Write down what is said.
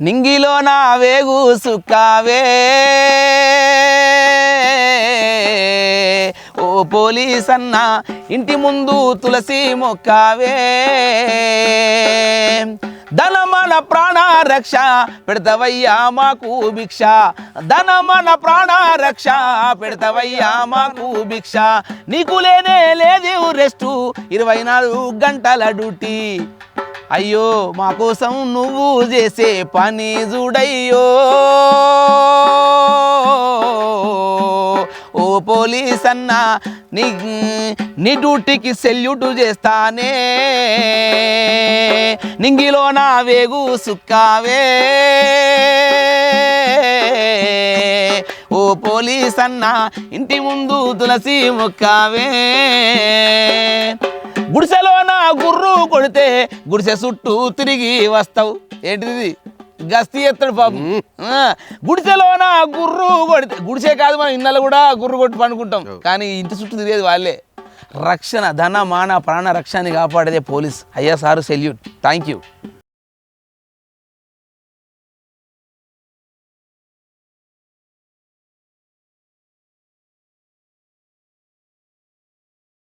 నింగిలో నా వేగు సుక్కావే ఓ పోలీస్ అన్న ఇంటి ముందు తులసి మొక్కావే. ధనమన ప్రాణ రక్ష పెడతవయ్యా మాకు భిక్ష. ధనమన ప్రాణ రక్ష పెడతవయ్యా మాకు భిక్ష. నీకు లేనే లేదు రెస్టు ఇరవై నాలుగు గంటల డ్యూటీ. అయ్యో మా కోసం నువ్వు చేసే పని చూడయ్యో ఓ పోలీస్ అన్న నీ నీ డ్యూటీకి సెల్యూట్ చేస్తానే. నింగిలో నా వేగు సుక్కావే. ఓ పోలీస్ అన్న ఇంటి ముందు తులసి ముక్కావే. కొడితే గుడిసె చుట్టూ తిరిగి వస్తావు. ఏంటిది? గస్తీ ఎత్తాడు పాపం ఆ, గుడిసెలో నా గుర్రు కొడితే గుడిసె కాదు మనం ఇన్నలు కూడా గుర్రు కొట్టి పండుకుంటాం. కానీ ఇంటి చుట్టూ తిరిగేది వాళ్ళే. రక్షణ ధన మాన ప్రాణ రక్షణని కాపాడేదే పోలీస్. అయ్యా సారు సెల్యూట్. Thank you